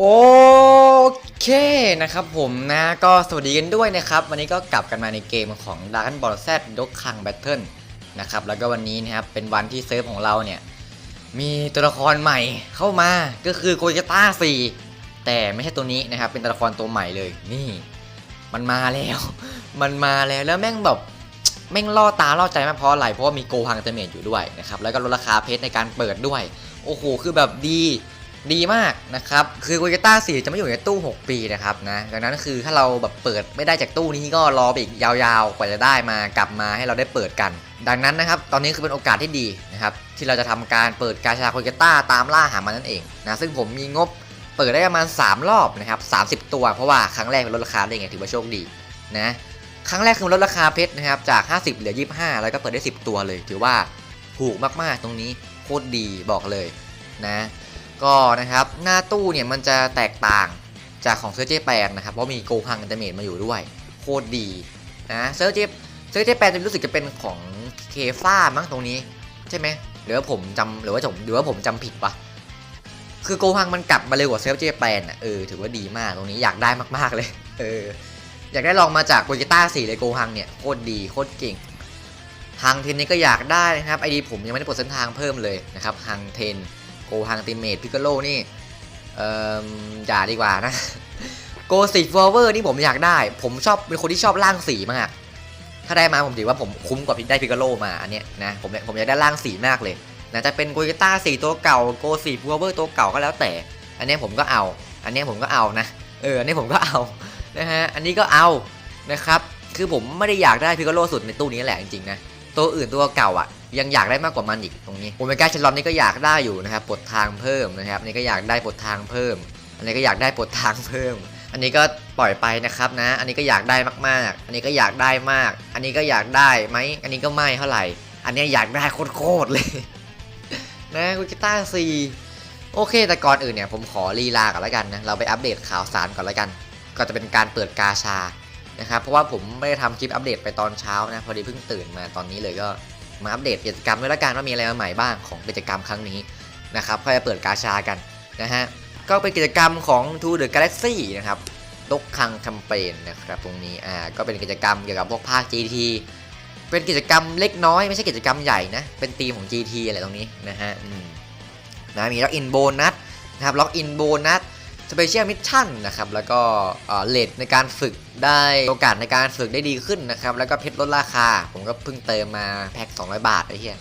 โอเคนะครับผมนะก็สวัสดีกันด้วยนะครับ วันนี้ก็กลับกันมาในเกมของ Dragon Ball Z ดกคัง Battle นะครับแล้วก็วันนี้นะครับเป็นวันที่เซิร์ฟของเราเนี่ย มีตัวละครใหม่เข้ามาก็คือโกยาต้า4แต่ไม่ใช่ตัวนี้นะครับ เป็นตัวละครตัวใหม่เลยนี่ มันมาแล้ว มันมาแล้วแล้วแม่งแบบแม่งล่อตาล่อใจมากเพราะอะไรเพราะว่ามีโกฮังเตเมตอยู่ด้วยนะครับแล้วก็ลดราคาเพชรในการเปิดด้วย โอ้โหคือแบบดี ดีมากนะครับ คือโกยาต้า4จะไม่อยู่ในตู้ 6 ปีนะครับนะ ดังนั้นคือถ้าเราแบบเปิดไม่ได้จากตู้นี้ก็รอไปอีกยาวๆ กว่าจะได้มากลับมาให้เราได้เปิดกัน ดังนั้นนะครับ ตอนนี้คือเป็นโอกาสที่ดีนะครับ ที่เราจะทำการเปิดกาชาโคเกต้าตามล่าหามันนั่นเองนะ ซึ่งผมมีงบเปิดได้ประมาณ 3 รอบนะครับ30 ตัว เพราะว่าครั้งแรกเป็นลดราคาได้ไงถือว่าโชคดีนะ ครั้งแรกคือลดราคาเพชรนะครับจาก 50 เหลือ 25 แล้วก็เปิดได้ 10 ตัวเลย ถือว่าถูกมากๆตรงนี้โคตรดีบอกเลยนะ ก็นะครับหน้าตู้เนี่ยมันจะแตกต่างจากของเซอร์เจแปนนะครับเพราะมีโกฮังอันเตเมตมาอยู่ด้วย โคตรดีนะเซอร์เจเซอร์เจแปนจะรู้สึกจะเป็นของเคฟ้ามั้งตรงนี้ใช่ไหมหรือว่าผมจำหรือว่าผมหรือว่าผมจำผิดปะคือโกฮังมันกลับมาเร็วกว่าเซอร์เจแปนอะเออถือว่าดีมากตรงนี้อยากได้มากๆเลยเอออยากได้ลองมาจากโกจิต้าสี่เลยโกฮังเนี่ยโคตรดีโคตรเก่งฮังเทนนี่ก็อยากได้นะครับไอดีผมยังไม่ได้ปลดเส้นทางเพิ่มเลยนะครับฮังเทน โกฮังติเมทพิกโลนี่เอ่ออย่าดีกว่านะโกสิฟเวอร์นี่ผมอยากได้ ผมชอบเป็นคนที่ชอบร่างสีมาก ถ้าได้มาผมถือว่าผมคุ้มกว่าได้พิกโลมาอันเนี้ยนะผมผมอยากได้ร่างสีมากเลยนะจะเป็นโกจิต้าสีตัวเก่าโกสิฟเวอร์ตัวเก่าก็แล้วแต่ อันเนี้ยผมก็เอา อันเนี้ยผมก็เอานะเอออันนี้ผมก็เอานะฮะอันนี้ก็เอานะครับคือผมไม่ได้อยากได้พิกโลสุดในตู้นี้แหละจริงๆนะ ตัวอื่นตัวเก่าอะ ยังอยากได้มากกว่ามันอีกตรงนี้โอเมก้าเชลลอนนี่ก็อยากได้อยู่นะครับปลดทางเพิ่มนะครับนี่ก็อยากได้ปลดทางเพิ่ม อันนี้ก็อยากได้ปลดทางเพิ่ม อันนี้ก็ปล่อยไปนะครับนะ อันนี้ก็อยากได้มากๆ อันนี้ก็อยากได้มาก อันนี้ก็อยากได้ไหมอันนี้ก็ไม่เท่าไหร่ อันนี้อยากได้โคตรเลยนะกุจิต้าซีโอเค แต่ก่อนอื่นเนี่ยผมขอลีลาก่อนแล้วกันนะ เราไปอัปเดตข่าวสารก่อนแล้วกัน ก็จะเป็นการเปิดกาชา นะครับเพราะว่าผมไม่ได้ทำคลิปอัปเดตไปตอนเช้านะพอดีเพิ่งตื่นมาตอนนี้เลยก็มาอัปเดตกิจกรรมด้วยละกันว่ามีอะไรใหม่บ้างของกิจกรรมครั้งนี้นะครับค่อยจะเปิดกาชากันนะฮะก็เป็นกิจกรรมของ To the Galaxy นะครับดกคังแคมเปญนะครับตรงนี้อ่าก็เป็นกิจกรรมเกี่ยวกับพวกภาค GT เป็นกิจกรรมเล็กน้อยไม่ใช่กิจกรรมใหญ่นะเป็นธีมของ GT อะไรตรงนี้นะฮะนะมีล็อกอินโบนัสนะครับล็อกอินโบนัส สเปเชียลมิชชั่นนะครับแล้วก็เลทในการฝึกได้โอกาสในการฝึกได้ดีขึ้นนะครับ แล้วก็เพชรลดราคา ผมก็เพิ่งเติมมาแพ็ค200 บาทไอ้เหี้ย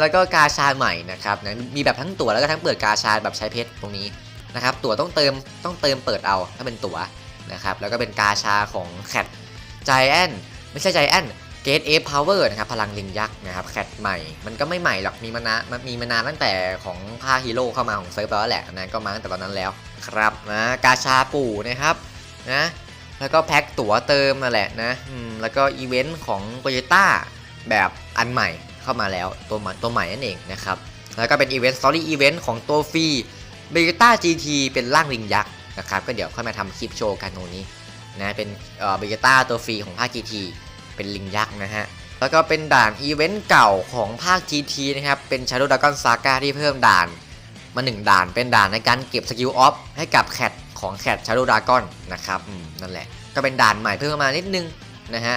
แล้วก็กาชาใหม่นะครับนะมีแบบทั้งตั๋วแล้วก็ทั้งเปิดกาชาแบบใช้เพชรตรงนี้นะครับ ตั๋วต้องเติมต้องเติมเปิดเอาถ้าเป็นตั๋วนะครับ แล้วก็เป็นกาชาของแคทใจแอนไม่ใช่ใจแอน เกตเอฟพาวเวอร์นะครับพลังลิงยักษ์นะครับแคทใหม่ มันก็ไม่ใหม่หรอกมีมานานมันมีมานานตั้งแต่ของภาคฮีโร่เข้ามาของเซิร์ฟแล้วแหละนะก็มาตั้งแต่ตอนนั้นแล้วครับนะกาชาปู่นะครับนะแล้วก็แพ็คตั๋วเติมนั่นแหละนะอืมแล้วก็อีเวนต์ของโตโยต้าแบบอันใหม่เข้ามาแล้วตัวใหม่ตัวใหม่นั่นเองนะครับแล้วก็เป็นอีเวนต์สตอรี่อีเวนต์ของตัวฟรีเบต้า GT เป็นร่างลิงยักษ์นะครับก็เดี๋ยวค่อยมาทำคลิปโชว์กันตรงนี้นะเป็นเอ่อเบต้าตัวฟรีของภาค GT เป็นลิงยักษ์นะฮะแล้วก็เป็นด่านอีเวนต์เก่าของภาค GT นะครับ เป็น Shadow Dragon Saga ที่เพิ่มด่าน มา1ด่านเป็นด่านในการเก็บสกิลออฟให้กับแคทของแคท Shadow Dragon นะครับนั่นแหละ ก็เป็นด่านใหม่เพิ่มมานิดนึงนะฮะ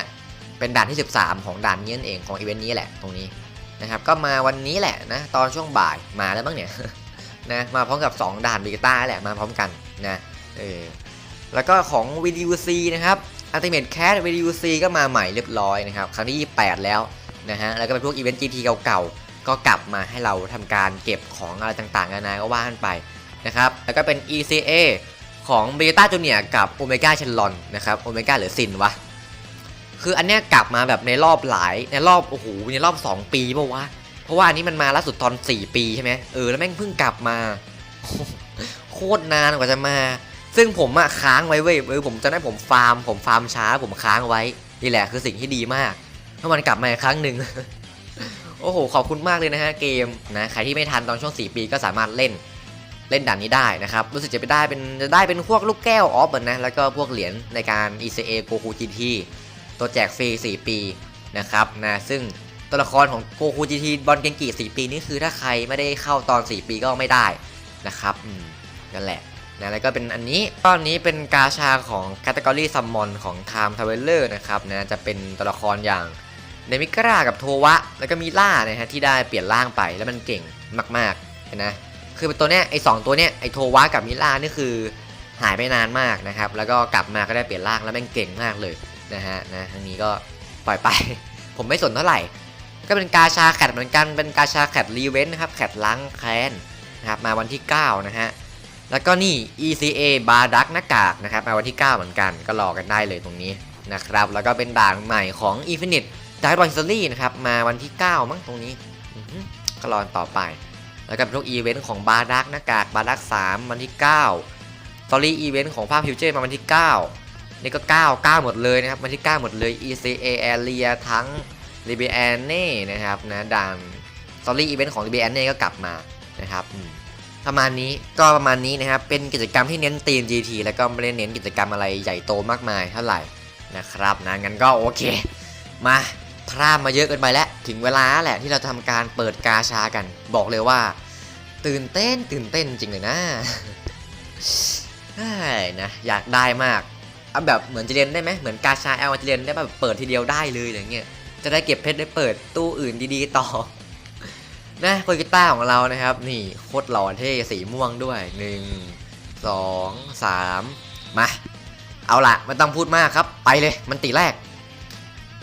เป็นด่านที่ 13 ของด่านนี้นั่นเองของอีเวนต์นี้แหละตรงนี้นะครับ ก็มาวันนี้แหละนะ ตอนช่วงบ่ายมาแล้วบ้างเนี่ยนะมาพร้อมกับ 2 ด่านบิกต้าแหละมาพร้อมกันนะเออแล้วก็ของ VDUC นะครับ Ultimate Cat VDUC ก็มาใหม่เรียบร้อยนะครับ ครั้งที่ 28 แล้วนะฮะ แล้วก็เป็นพวกอีเวนต์ GT เก่าๆ ก็กลับมาให้เราทำการเก็บของอะไรต่างๆ นานาก็ว่ากันไปนะครับ แล้วก็เป็น ECA ของเบต้าจูเนียกับโอเมก้าเชนลอนนะครับโอเมก้าหรือซินวะ คืออันเนี้ยกลับมาแบบในรอบหลาย ในรอบโอ้โหในรอบ 2 ปีป่าวะ เพราะว่าอันนี้มันมาล่าสุดตอน 4 ปีใช่ไหมเออแล้วแม่งเพิ่งกลับมา โคตรนานกว่าจะมา ซึ่งผมอะค้างไว้เว้ยเออผมจะได้ผมฟาร์ม ผมฟาร์มช้า ผมค้างไว้นี่แหละคือสิ่งที่ดีมากถ้ามันกลับมาอีกครั้งหนึ่งโอ้โหขอบคุณมากเลยนะฮะเกมนะใครที่ไม่ทันตอนช่วง 4 ปีก็สามารถเล่นเล่นด่านนี้ได้นะครับ รู้สึกจะไปได้เป็นจะได้เป็นพวกลูกแก้วออฟนะ แล้วก็พวกเหรียญในการ ECA Goku GT ตัวแจกฟรี 4 ปีนะครับนะซึ่งตัวละครของโกคูจีทีบอลเกงกี4ปีนี่คือถ้าใครไม่ได้เข้าตอน 4 ปีก็ไม่ได้นะครับนั่นแหละ นะแล้วก็เป็นอันนี้ตอนนี้เป็นกาชาของแคตตากรีซัมมอนของ Time Traveler นะครับนะจะเป็นตัวละครอย่างเนมิกรากับโทวะ แล้วก็มีล่านะฮะที่ได้เปลี่ยนร่างไปแล้วมันเก่งมากๆนะคือตัวเนี้ยไอสองตัวเนี้ยไอโทวะกับมิล่านี่คือหายไปนานมากนะครับ แล้วก็กลับมาก็ได้เปลี่ยนร่างแล้วแม่งเก่งมากเลยนะฮะนะทั้งนี้ก็ปล่อยไป ผมไม่สนเท่าไหร่ ก็เป็นกาชาแคดเหมือนกันเป็นกาชาแคดรีเวนต์นะครับแคดล้างแค้นนะครับมาวันที่ 9 นะฮะ แล้วก็นี่ ECA บาดักหน้ากากนะครับมาวันที่ 9 เหมือนกันก็รอกันได้เลยตรงนี้นะครับ แล้วก็เป็นด่านใหม่ของ Infinite d i v e r s a r y นะครับมาวันที่ 9 มั้งตรงนี้อือหือก็รอต่อไป แล้วก็เป็นพวกอีเวนต์ของบาดักหน้ากากบาดัก3วันที่9 s o r r y อีเวนต์ของภาพฟิวเจอร์มาวันที่ 9 นี่ก็ 9 9 หมดเลยนะครับวันที่ 9 หมดเลย ECA Area ทั้ง r i b i a n n e นะครับนะด่านสตอรี่อีเวนต์ของ r i b i a n n e ก็กลับมานะครับอืม ประมาณนี้ก็ประมาณนี้นะครับ เป็นกิจกรรมที่เน้นตีม GT แล้วก็ไม่ได้เน้นกิจกรรมอะไรใหญ่โตมากมายเท่าไหร่นะครับนะงั้นก็โอเค มาพรามมาเยอะเกินไปแล้ว ถึงเวลาแหละที่เราจะทำการเปิดกาชากัน บอกเลยว่า ตื่นเต้นตื่นเต้นจริงเลยนะเฮ้นะอยากได้มากเอาแบบเหมือนจะเรียนได้ไหมเหมือนกาชาแอลจะเรียนได้แบบเปิดทีเดียวได้เลยอย่างเงี้ยจะได้เก็บเพชรได้เปิดตู้อื่นดีๆต่อ นะโปรกีตาร์ของเรานะครับ นี่โคตรหล่อเท่สีม่วงด้วย1 2 3มา เอาละไม่ต้องพูดมากครับ ไปเลยมันตีแรก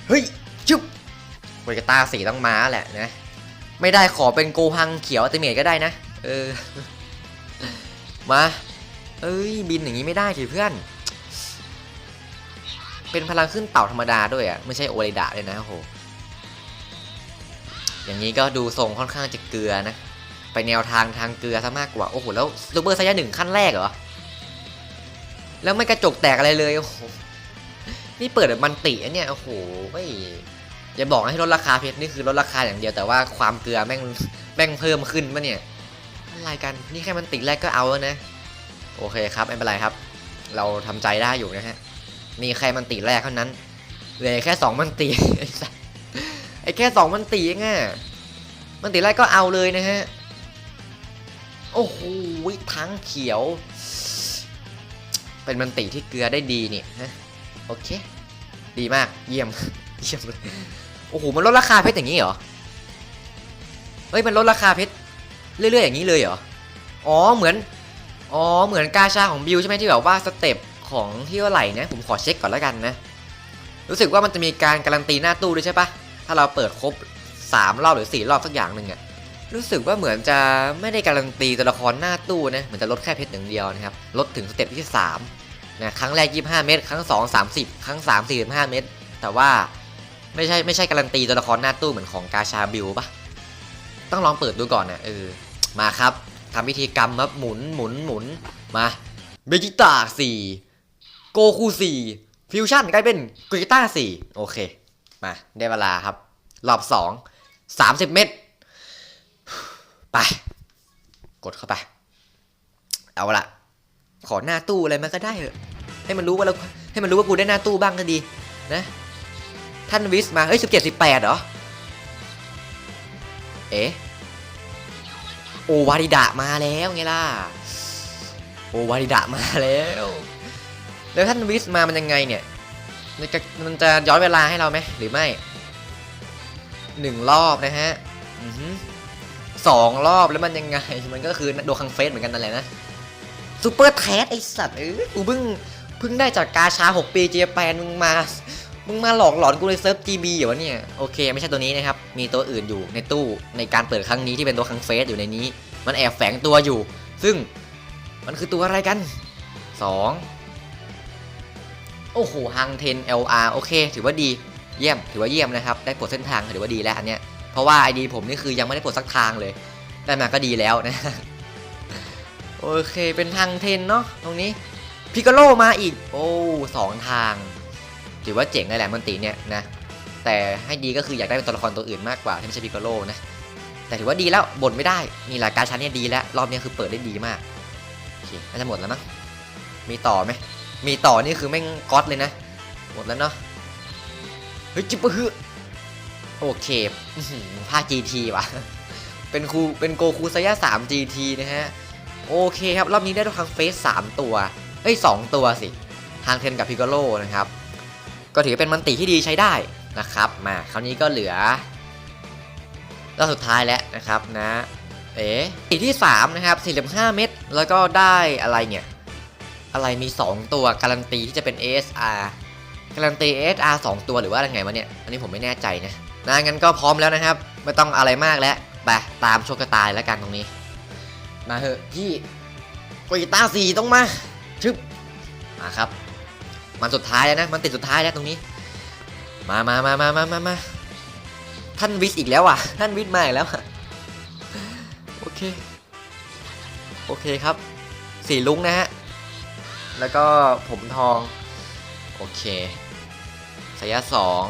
เฮ้ยจุ๊บโปรกีตาร์สีต้องมาแหละนะ ไม่ได้ขอเป็นโกฮังเขียวอัติเมตก็ได้นะ เออ มาเอ้ยบินอย่างนี้ไม่ได้สิเพื่อน เป็นพลังขึ้นเต่าธรรมดาด้วยอะ ไม่ใช่โอเรดะเลยนะโอ้โห อย่างนี้ก็ดูทรงค่อนข้างจะเกลือนะ ไปแนวทางทางเกลือซะมากกว่า โอ้โห แล้วซูเปอร์ไซยาหนึ่งขั้นแรกเหรอ แล้วไม่กระจกแตกอะไรเลย โอ้โห นี่เปิดแบบมันติอะเนี่ย โอ้โหไม่อย่าบอกให้ลดราคาเพชรนี่คือลดราคาอย่างเดียวแต่ว่าความเกลือแม่งแม่งเพิ่มขึ้นปะเนี่ยอะไรกันนี่แค่มันติแรกก็เอาแล้วนะ โอเคครับไม่เป็นไรครับ เราทำใจได้อยู่นะฮะนี่แค่มันตีแรกเท่านั้นเหลือแค่สองมันตีไอ้สัสไอ้แค่สองมันตีงอะมันตีแรกก็เอาเลยนะฮะ โอ้โหทั้งเขียว เป็นมันตีที่เกลือได้ดีนี่ฮะ โอเค ดีมาก เยี่ยม เยี่ยมเลย โอ้โห มันลดราคาเพชรอย่างนี้เหรอ เฮ้ย มันลดราคาเพชรเรื่อยๆอย่างนี้เลยเหรอ อ๋อ เหมือน อ๋อ เหมือนกาชาของบิวใช่ไหมที่แบบว่าสเต็ปของที่ว่าไหลนะ ผมขอเช็คก่อนแล้วกันนะ รู้สึกว่ามันจะมีการการันตีหน้าตู้ด้วยใช่ปะ ถ้าเราเปิดครบ 3 รอบหรือ 4 รอบสักอย่างหนึ่งอะรู้สึกว่าเหมือนจะไม่ได้การันตีตัวละครหน้าตู้นะเหมือนจะลดแค่เพชรอย่างเดียวนะครับลดถึงสเต็ปที่3นะครั้งแรก 25 เม็ดครั้ง 2 30 ครั้ง 3 45 เม็ดแต่ว่าไม่ใช่ไม่ใช่การันตีตัวละครหน้าตู้เหมือนของกาชาบิวปะต้องลองเปิดดูก่อนนะเออมาครับทำพิธีกรรมครับหมุนหมุนหมุนมาเบจิต้าสี่โกคูสี่ฟิวชั่นกลายเป็นกุจิต้าสี่โอเค มาได้เวลาครับ รอบสองสามสิบเมตร ไป กดเข้าไป เอาละขอหน้าตู้อะไรมันก็ได้เถอะให้มันรู้ว่าเราให้มันรู้ว่ากูได้หน้าตู้บ้างก็ดี นะ ท่านวิสมาเฮ้ยสิบเจ็ดสิบแปดเหรอ เอ๊ะโอวาริดะมาแล้วไงล่ะ โอวาริดะมาแล้ว แล้วท่านวิสมามันยังไงเนี่ย มันจะมันจะย้อนเวลาให้เราไหมหรือไม่หนึ่งรอบนะฮะสองรอบแล้วมันยังไง มันก็คือโดคังเฟสเหมือนกันนั่นแหละนะซูเปอร์แทสไอสัตว์เออกูเพิ่งเพิ่งได้จากกาชา 6 ปีเจแปนมึงมา มึงมาหลอกหลอนกูในเซิร์ฟ GB เหรอวะเนี่ย โอเค ไม่ใช่ตัวนี้นะครับ มีตัวอื่นอยู่ในตู้ในการเปิดครั้งนี้ที่เป็นตัวคังเฟสอยู่ในนี้ มันแอบแฝงตัวอยู่ ซึ่งมันคือตัวอะไรกัน 2 โอ้โหฮังเทน LR โอเค ถือว่าดีเยี่ยม ถือว่าเยี่ยมนะครับ ได้ปลดเส้นทางถือว่าดีแล้วอันเนี้ย เพราะว่า ID ผมนี่คือยังไม่ได้ปลดสักทางเลย ได้มาก็ดีแล้วนะ โอเค เป็นทางเทนเนาะ ตรงนี้ พิกาโลมาอีก โอ้สองทาง ถือว่าเจ๋งเลยแหละมันตีเนี่ยนะ แต่ให้ดีก็คืออยากได้เป็นตัวละครตัวอื่นมากกว่าที่ไม่ใช่พิกาโลนะ แต่ถือว่าดีแล้ว บ่นไม่ได้ นี่แหละการชั้นเนี่ยดีแล้ว รอบนี้คือเปิดได้ดีมาก โอเค น่าจะหมดแล้วมั้ง มีต่อไหม มีต่อนี่คือแม่งก๊อตเลยนะ หมดแล้วเนาะ เฮ้ย จิบปะฮึโอเคอื้อหือภาค GT ว่ะ เป็นครูเป็นโกคูไซยะ3 GT นะฮะ โอเคครับ รอบนี้ได้ทั้งเฟสสามตัว เอ้ยสองตัวสิ ทางเทนกับพิกโลนะครับ ก็ถือเป็นมันติที่ดีใช้ได้นะครับ มาคราวนี้ก็เหลือรอบสุดท้ายแล้วนะครับนะ เอ๋ที่ 3 นะครับ 45 เม็ดแล้วก็ได้อะไรเนี่ย อะไรมี 2 ตัวการันตีที่จะเป็น ASR การันตี ASR 2 ตัวหรือว่าอะไรไงวะเนี่ย อันนี้ผมไม่แน่ใจนะนะงั้นก็พร้อมแล้วนะครับ ไม่ต้องอะไรมากแล้ว ไปตามโชคกระตายแล้วกันตรงนี้ มาเถอะพี่กีตาสีต้องมาชึบมาครับ มันสุดท้ายแล้วนะ มันติดสุดท้ายแล้วตรงนี้ มามามามามามามาท่านวิสอีกแล้วอะ ท่านวิสมาอีกแล้วอะโอเค โอเคครับ สีลุงนะฮะ แล้วก็ผมทอง โอเคสายะสอง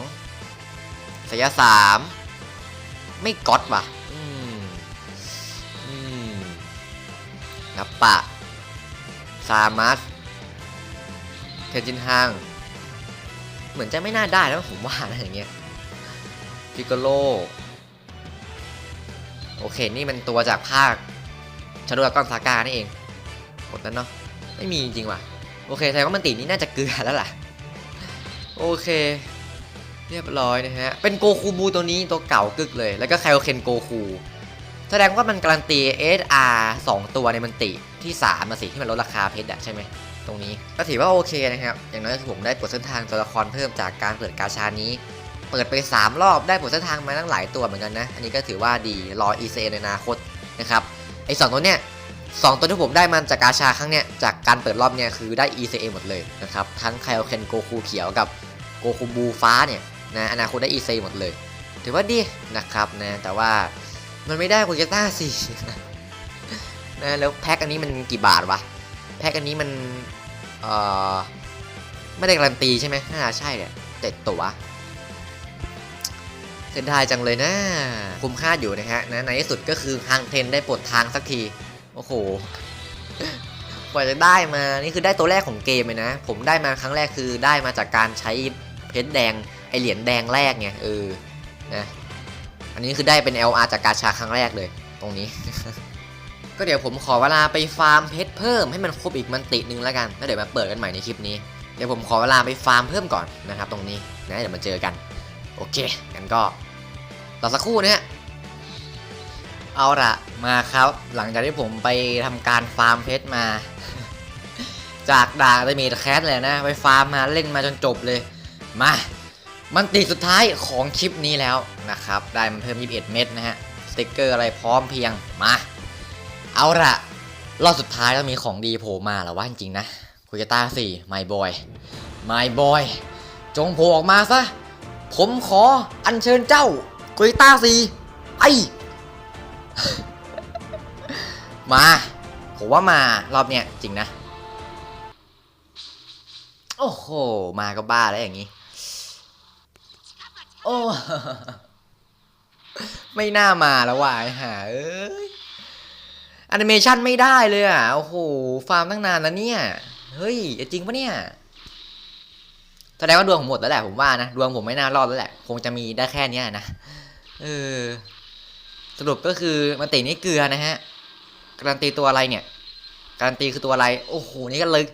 สายะสามไม่ก๊อตว่ะ อืม อืมนับปะ ซามัส เทนจินฮัง เหมือนจะไม่น่าได้แล้วผมว่านะอย่างเงี้ยพิกโล โอเค นี่มันตัวจากภาคชาโดก้อนซาก้านี่เองหมดแล้วเนาะ ไม่มีจริงว่ะ โอเคแสดงว่ามันตีนี่น่าจะเกลือแล้วล่ะ โอเค เรียบร้อยนะฮะ เป็นโกคูบูตัวนี้ตัวเก่ากึกเลย แล้วก็ไคโอเคนโกคู แสดงว่ามันการันตี SR 2 ตัวในมันติที่3มาสิที่มันลดราคาเพชรอะใช่ไหมตรงนี้ก็ถือว่าโอเคนะครับ อย่างน้อยคือผมได้ปิดเส้นทางตัวละครเพิ่มจากการเปิดกาชานี้ เปิดไป 3 รอบได้ปิดเส้นทางมาตั้งหลายตัวเหมือนกันนะ อันนี้ก็ถือว่าดีรอ EC ในอนาคตนะครับ ไอ้สองตัวเนี้ย สองตัวที่ผมได้มันจากกาชาครั้งเนี้ยจากการเปิดรอบเนี้ยคือได้ ECA หมดเลยนะครับ ทั้งไคโอเคนโกคูเขียวกับโกคูบูฟ้าเนี่ยนะอนาคตได้ ECA หมดเลย ถือว่าดีนะครับนะแต่ว่ามันไม่ได้โปเกต้าสินะแล้วแพ็คอันนี้มันกี่บาทวะ แพ็คอันนี้มันเอ่อไม่ได้การันตีใช่ไหมน่าใช่เนี่ยเจ็ดตัวเสียดายจังเลยนะ คุ้มค่าอยู่นะฮะนะในที่สุดก็คือทางเทนได้ปลดทางสักที โอ้โหกว่าจะได้มานี่คือได้ตัวแรกของเกมเลยนะ ผมได้มาครั้งแรกคือได้มาจากการใช้เพชรแดงไอเหรียญแดงแรกไงเออนะอันนี้คือได้เป็น LR จากกาชาครั้งแรกเลย ตรงนี้ ก็เดี๋ยวผมขอเวลาไปฟาร์มเพชรเพิ่มให้มันครบอีกมันติหนึงแล้วกันแล้วเดี๋ยวมาเปิดกันใหม่ในคลิปนี้เดี๋ยวผมขอเวลาไปฟาร์มเพิ่มก่อนนะครับ ตรงนี้นะเดี๋ยวมาเจอกัน โอเคงั้นก็รอสักครู่นะฮะ เอาละมาครับ หลังจากที่ผมไปทำการฟาร์มเพชรมา จากด่าได้มีแคสเลยนะ ไปฟาร์มมาเล่นมาจนจบเลย มา มันติดสุดท้ายของคลิปนี้แล้วนะครับ ได้มันเพิ่ม 21 เม็ดนะฮะ สติกเกอร์อะไรพร้อมเพียง มา เอาละรอบสุดท้ายแล้วมีของดีโผล่มาแล้วว่าจริงๆนะคุยต้าสี่ไมบอยไมบอยจงโผล่ออกมาซะ ผมขออัญเชิญเจ้ากุยต้าสี่ไอ มาผมว่ามารอบเนี้ยจริงนะ โอ้โห มาก็บ้าแล้วอย่างนี้ โอ้ ไม่น่ามาแล้วว่ะไอ้ห่าเอ้ยแอนิเมชันไม่ได้เลยอะ โอ้โห ฟาร์มตั้งนานแล้วเนี่ย เฮ้ย จริงปะเนี่ยแสดงว่าดวงผมหมดแล้วแหละผมว่านะดวงผมไม่น่ารอดแล้วแหละ คงจะมีได้แค่นี้นะเออสรุปก็คือมันตินี่เกลือนะฮะ การันตีตัวอะไรเนี่ย การันตีคือตัวอะไร โอ้โห นี่ก็ลึก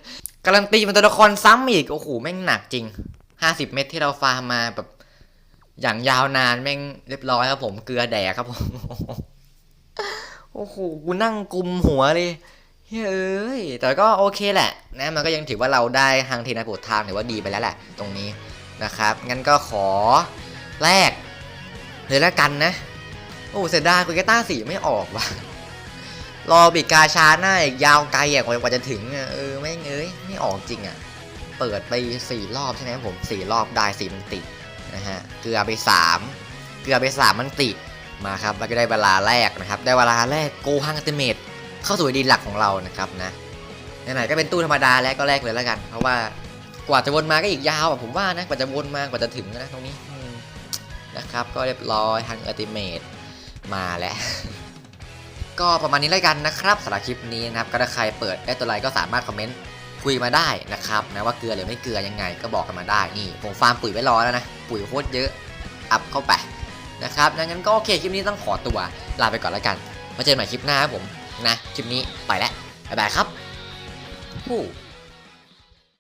การันตีเป็นตัวละครซ้ำอีก โอ้โห แม่งหนักจริง 50 เม็ดที่เราฟาร์มมาแบบ อย่างยาวนานแม่งเรียบร้อยครับผม เกลือแดกครับผม โอ้โห กูนั่งกุมหัวเลยเฮ้ย แต่ก็โอเคแหละ นะ มันก็ยังถือว่าเราได้ทางเทนาปวดทางถือว่าดีไปแล้วแหละ ตรงนี้นะครับ งั้นก็ขอแลกเลยละกันนะ โอ้เสียดายคุยกต้าสีไม่ออกว่ะ รอบิดกาชาหน้าอีกยาวไกลอะกว่าจะถึงอะเออไม่งเอ้ยไม่ออกจริงอะ เปิดไปสี่รอบใช่ไหมผมสี่รอบได้สี่มันติดนะฮะเกลือไปสามเกลือไปสามมันติดมาครับแล้วก็ได้เวลาแรกนะครับ ได้เวลาแรกโกฮังเตเมตเข้าสู่ดีหลักของเรานะครับนะไหนๆก็เป็นตู้ธรรมดาแล้วก็แรกเลยแล้วกัน เพราะว่ากว่าจะวนมาก็อีกยาวอะผมว่านะกว่าจะวนมากว่าจะถึงนะตรงนี้นะครับ ก็เรียบร้อยฮังเอติเมตมาแล้ว ก็ประมาณนี้แล้วกันนะครับสำหรับคลิปนี้นะครับก็ถ้าใครเปิดได้ตัวอะไรก็สามารถคอมเมนต์คุยมาได้นะครับนะว่าเกลือหรือไม่เกลือยังไงก็บอกกันมาได้นี่ผมฟาร์มปุ๋ยไว้รอแล้วนะปุ๋ยโคตรเยอะอัพเข้าไปนะครับงั้นก็โอเคคลิปนี้ต้องขอตัวลาไปก่อนแล้วกันมาเจอกันใหม่คลิปหน้าครับผมนะคลิปนี้ไปแล้วบ๊ายบายครับฮู้